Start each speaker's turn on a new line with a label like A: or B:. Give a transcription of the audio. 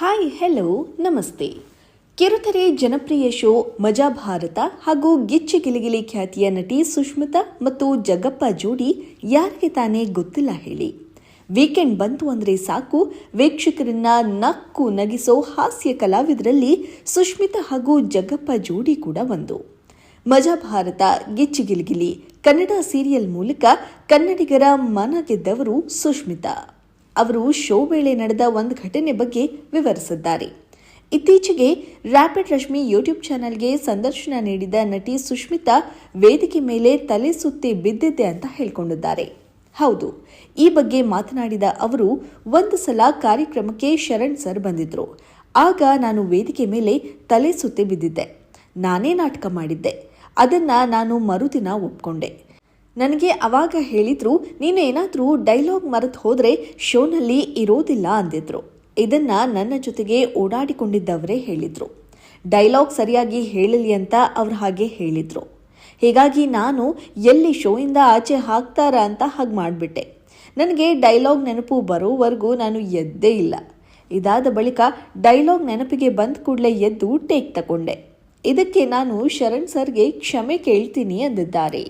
A: Hi hello ನಮಸ್ತೆ. ಕಿರುತೆರೆ ಜನಪ್ರಿಯ ಶೋ ಮಜಾ ಭಾರತ ಹಾಗೂ ಗಿಚ್ಚಿ ಗಿಲಿಗಿಲಿ ಖ್ಯಾತಿಯ ನಟಿ ಸುಷ್ಮಿತಾ ಮತ್ತು ಜಗ್ಗಪ್ಪ ಜೋಡಿ ಯಾರಿಗೆ ತಾನೇ ಗೊತ್ತಿಲ್ಲ ಹೇಳಿ. ವೀಕೆಂಡ್ ಬಂತು ಅಂದರೆ ಸಾಕು. ವೀಕ್ಷಕರನ್ನ ನಕ್ಕು ನಗಿಸೋ ಹಾಸ್ಯ ಕಲಾವಿದರಲ್ಲಿ ಸುಷ್ಮಿತಾ ಹಾಗೂ ಜಗ್ಗಪ್ಪ ಜೋಡಿ ಕೂಡ ಒಂದು. ಮಜಾ ಭಾರತ, ಗಿಚ್ಚಿ ಗಿಲಿಗಿಲಿ ಕನ್ನಡ ಸೀರಿಯಲ್ ಮೂಲಕ ಕನ್ನಡಿಗರ ಮನ ಗೆದ್ದವರು ಸುಷ್ಮಿತಾ. ಅವರು ಶೋ ವೇಳೆ ನಡೆದ ಒಂದು ಘಟನೆ ಬಗ್ಗೆ ವಿವರಿಸಿದ್ದಾರೆ. ಇತ್ತೀಚೆಗೆ ರ್ಯಾಪಿಡ್ ರಶ್ಮಿ ಯೂಟ್ಯೂಬ್ ಚಾನೆಲ್ಗೆ ಸಂದರ್ಶನ ನೀಡಿದ ನಟಿ ಸುಷ್ಮಿತಾ ವೇದಿಕೆ ಮೇಲೆ ತಲೆ ಸುತ್ತಿ ಬಿದ್ದಿದ್ದೆ ಅಂತ ಹೇಳಿಕೊಂಡಿದ್ದಾರೆ. ಹೌದು, ಈ ಬಗ್ಗೆ ಮಾತನಾಡಿದ ಅವರು, ಒಂದು ಸಲ ಕಾರ್ಯಕ್ರಮಕ್ಕೆ ಶರಣ್ ಸರ್ ಬಂದಿದ್ರು. ಆಗ ನಾನು ವೇದಿಕೆ ಮೇಲೆ ತಲೆ ಸುತ್ತಿ ಬಿದ್ದಿದ್ದೆ. ನಾನೇ ನಾಟಕ ಮಾಡಿದ್ದೆ. ಅದನ್ನು ನಾನು ಮರುದಿನ ಒಪ್ಕೊಂಡೆ. ನನಗೆ ಅವಾಗ ಹೇಳಿದ್ರು, ನೀನು ಏನಾದರೂ ಡೈಲಾಗ್ ಮರೆತು ಹೋದರೆ ಶೋನಲ್ಲಿ ಇರೋದಿಲ್ಲ ಅಂದಿದ್ರು. ಇದನ್ನ ನನ್ನ ಜೊತೆಗೆ ಓಡಾಡಿಕೊಂಡಿದ್ದವರೇ ಹೇಳಿದರು. ಡೈಲಾಗ್ ಸರಿಯಾಗಿ ಹೇಳಲಿ ಅಂತ ಅವ್ರು ಹಾಗೆ ಹೇಳಿದರು. ಹೀಗಾಗಿ ನಾನು ಎಲ್ಲಿ ಶೋಯಿಂದ ಆಚೆ ಹಾಕ್ತಾರ ಅಂತ ಹಾಗೆ ಮಾಡಿಬಿಟ್ಟೆ. ನನಗೆ ಡೈಲಾಗ್ ನೆನಪು ಬರೋವರೆಗೂ ನಾನು ಎದ್ದೇ ಇಲ್ಲ. ಇದಾದ ಬಳಿಕ ಡೈಲಾಗ್ ನೆನಪಿಗೆ ಬಂದ ಕೂಡಲೇ ಎದ್ದು ಟೇಕ್ ತಗೊಂಡೆ ಇದಕ್ಕೆ ನಾನು ಶರಣ್ ಸರ್ಗೆ ಕ್ಷಮೆ ಕೇಳ್ತೀನಿ ಅಂದಿದ್ದಾರೆ.